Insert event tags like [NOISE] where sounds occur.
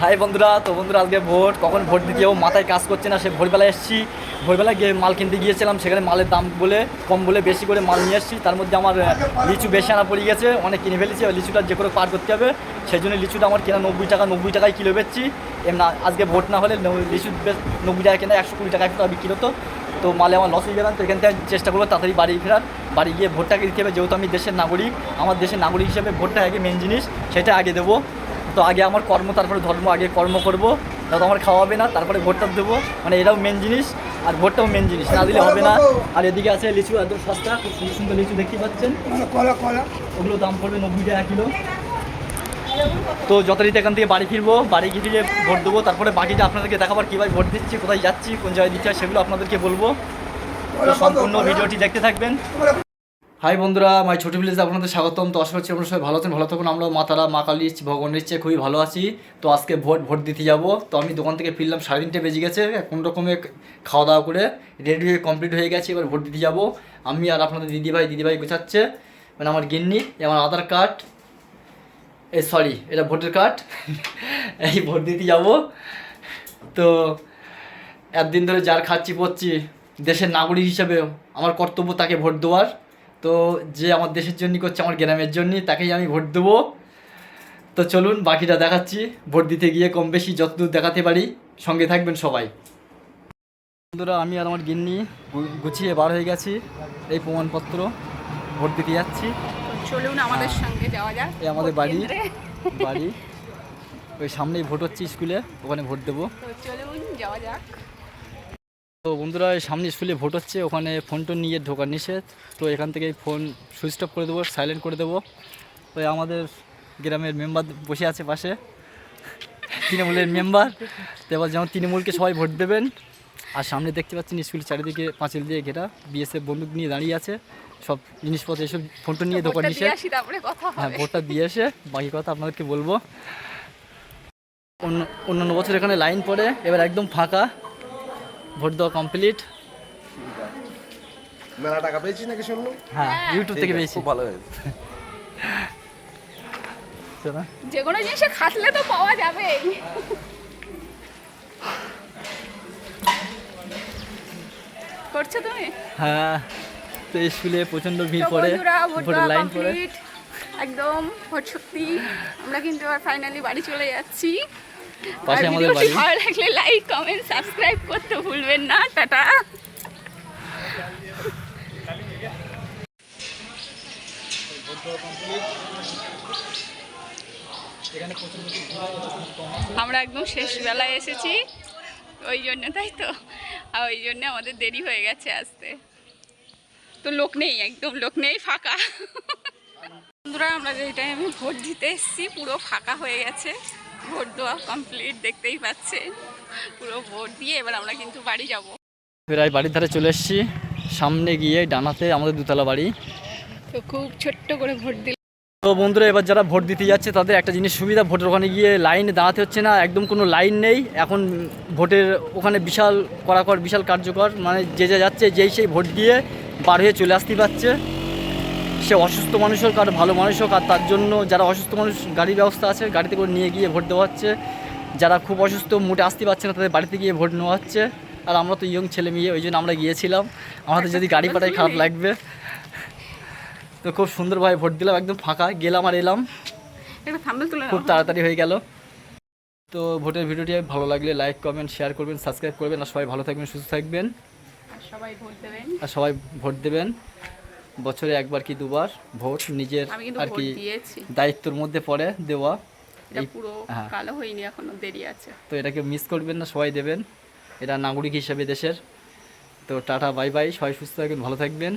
High বন্ধুরা, তো বন্ধুরা, আজকে ভোট, কখন ভোট দিতে যাব, মাথায় কাজ করছে না, সে ভোরবেলায় এসেছি। ভোরবেলায় গিয়ে মাল কিনতে গিয়েছিলাম, সেখানে মালের দাম বলে, কম বলে বেশি করে মাল নিয়ে এসেছি। তার মধ্যে আমার লিচু বেশি আনা পড়ে গেছে, অনেক কিনে ফেলেছি লিচুটা যে করে পার করতে হবে, সেই জন্য লিচুটা আমার কেনা নব্বই টাকা, নব্বই টাকায় কিলো বেচছি। এমনি আজকে ভোট না হলে লিচু নব্বই টাকা কেনা একশো কুড়ি টাকা একশো বিক্রি হতো তো মালে আমার লস হয়ে তো এখান থেকে চেষ্টা করব তাড়াতাড়ি বাড়ি ফেরার। বাড়ি গিয়ে ভোটটাকে দিতে হবে, যেহেতু আমি দেশের নাগরিক, আমার দেশের নাগরিক হিসেবে ভোটটা আগে মেন জিনিস, সেটা আগে দেবো। তো আগে আমার কর্ম তারপরে ধর্ম আগে কর্ম করব। যত আমার খাওয়াবে না তারপরে ভোটটা দেবো। মানে এটাও মেন জিনিস আর ভোটটাও মেন জিনিস। না দিলে হবে না। আর এদিকে আছে লিচু একদম সস্তা খুব সুন্দর সুন্দর লিচু দেখতে পাচ্ছেন। কলা কলা। ওগুলো দাম পড়বে নব্বই টাকা কিলো। তো যথারীতি এখান থেকে বাড়ি ফিরবো। বাড়ি গিয়ে ভোট দেবো। তারপরে বাকিটা আপনাদেরকে দেখাবার কীভাবে ভোট দিচ্ছি কোথায় যাচ্ছি কোন জায়গায় দিচ্ছি সেগুলো আপনাদেরকে বলব। সম্পূর্ণ ভিডিওটি দেখতে থাকবেন। হাই বন্ধুরা মাই ছোটো ভিলেজে আপনাদের স্বাগতম। তো আশা করছি আপনারা সবাই ভালো আছেন, ভালো থাকুন। আমরা মা তারা, মা কালী ভগবানের ইচ্ছে খুবই ভালো আছি। তো আজকে ভোট ভোট দিতে যাব। তো আমি দোকান থেকে ফিরলাম, সাড়ে তিনটে বেজে গেছে। কোনো রকমে খাওয়া দাওয়া করে রেডি হয়ে কমপ্লিট হয়ে গেছে। এবার ভোট দিতে যাব। আমি আর আপনাদের দিদিভাই দিদিভাই গোছাচ্ছে। মানে আমার গিন্নি আমার আধার কার্ড। এই সরি এটা ভোটের কার্ড। [LAUGHS] এই ভোট দিতে যাব। তো একদিন ধরে যার খাচ্ছি পড়ছি দেশের নাগরিক হিসেবে আমার কর্তব্য তাকে ভোট দেওয়ার। তো যে আমার দেশের জন্য করছে আমার গ্রামের জন্য তাকেই আমি ভোট দেবো। তো চলুন বাকিটা দেখাচ্ছি। ভোট দিতে গিয়ে কম বেশি যতদূর দেখাতে পারি। সঙ্গে থাকবেন সবাই। বন্ধুরা আমি আর আমার গিন্নি গুছিয়ে বার হয়ে গেছি। এই প্রমাণপত্র ভোট দিতে যাচ্ছি। চলুন আমাদের সঙ্গে যাওয়া যাক এই আমাদের বাড়ি। বাড়ি। ওই সামনেই ভোট হচ্ছে স্কুলে ওখানে ভোট দেবো। চলুন যাওয়া যাক। তো বন্ধুরা সামনে স্কুলে ভোট হচ্ছে ওখানে ফোন টোন নিয়ে ঢোকা নিষেধ। তো এখান থেকে ফোন সুইচ অফ করে দেবো সাইলেন্ট করে দেবো। ওই আমাদের গ্রামের মেম্বার বসে আছে পাশে তৃণমূলের মেম্বার তো এবার যেমন তৃণমূলকে সবাই ভোট দেবেন আর সামনে দেখতে পাচ্ছেন স্কুলের চারিদিকে পাঁচিল দিয়ে ঘেরা বিএসএফ বন্দুক নিয়ে দাঁড়িয়ে আছে সব জিনিসপত্র এসব ফোন টোন নিয়ে ঢোকা ভোটটা নিষেধ। হ্যাঁ ভোটটা দিয়ে এসে বাকি কথা আপনাদেরকে বলব। অন্য অন্যান্য বছর এখানে লাইন পড়ে এবার একদম ফাঁকা। ভোট দেওয়া কমপ্লিট মেলা টাকা পেয়েছিস নাকি শুনলো হ্যাঁ ইউটিউব থেকে পেয়েছি। খুব ভালো হয়েছে। যে কোনো জিনিসে খাটলে তো পাওয়া যাবে। করছ তুমি? হ্যাঁ তো স্কুলে প্রচণ্ড ভিড় পড়ে ভোট ভোটের দেওয়া লাইন পড়ে। একদম ভোট শক্তি আমরা কিন্তু আর ফাইনালি বাড়ি চলে যাচ্ছি। পাশে আমাদের বাড়ি। ভালো লাগলে লাইক কমেন্ট সাবস্ক্রাইব করতে ভুলবেন না টাটা। আমরা একদম শেষ বেলায় এসেছি ওই জন্য তাই তো? আর ওই জন্য আমাদের দেরি হয়ে গেছে আসতে। তো লোক নেই একদম লোক নেই ফাঁকা। বন্ধুরা আমরা যে টাইমে ভোট দিতে এসেছি পুরো ফাঁকা হয়ে গেছে। ভোট দেওয়া কমপ্লিট দেখতেই পাচ্ছেন। পুরো ভোট দিয়ে এবার আমরা কিন্তু বাড়ি যাব। প্রায় বাড়ির ধারে চলে এসেছি। সামনে গিয়ে ডানাতে আমাদের দুতলা বাড়ি। তো খুব ছোট্ট করে ভোট দিল। তো বন্ধুরা এবার যারা ভোট দিতে যাচ্ছে তাদের একটা জিনিস সুবিধা ভোটের ওখানে গিয়ে লাইনে দাঁড়াতে হচ্ছে না। একদম কোনো লাইন নেই। এখন ভোটের ওখানে বিশাল কড়াকড় বিশাল কার্যকর। মানে যে যা যাচ্ছে যেই সেই ভোট দিয়ে বার হয়ে চলে আসতে পারছে। সে অসুস্থ মানুষ হোক আর ভালো মানুষ হোক আর তার জন্য যারা অসুস্থ মানুষ গাড়ির ব্যবস্থা আছে গাড়িতে করে নিয়ে গিয়ে ভোট দেওয়া হচ্ছে। যারা খুব অসুস্থ মোটে আসতে পারছে না তাদের বাড়িতে গিয়ে ভোট নেওয়া হচ্ছে। আর আমরা তো ইয়ং ছেলে মেয়ে ওই জন্য আমরা গিয়েছিলাম। আমাদের যদি গাড়ি পাঠাই খারাপ লাগবে। তো খুব সুন্দরভাবে ভোট দিলাম একদম ফাঁকা। গেলাম আর এলাম। খুব তাড়াতাড়ি হয়ে গেল। তো ভোটের ভিডিওটি ভালো লাগলে লাইক কমেন্ট শেয়ার করবেন সাবস্ক্রাইব করবেন। আর সবাই ভালো থাকবেন সুস্থ থাকবেন। আর সবাই ভোট দেবেন। আর সবাই ভোট দেবেন। বছরে একবার কি দুবার ভোট নিজের আর কি দায়িত্বের মধ্যে পড়ে দেওয়া। পুরো হ্যাঁ। কালো হয়নি এখনও দেরি আছে। তো এটাকে মিস করবেন না সবাই দেবেন। এটা নাগরিক হিসেবে দেশের। তো টাটা বাই বাই সবাই সুস্থ থাকবেন ভালো থাকবেন।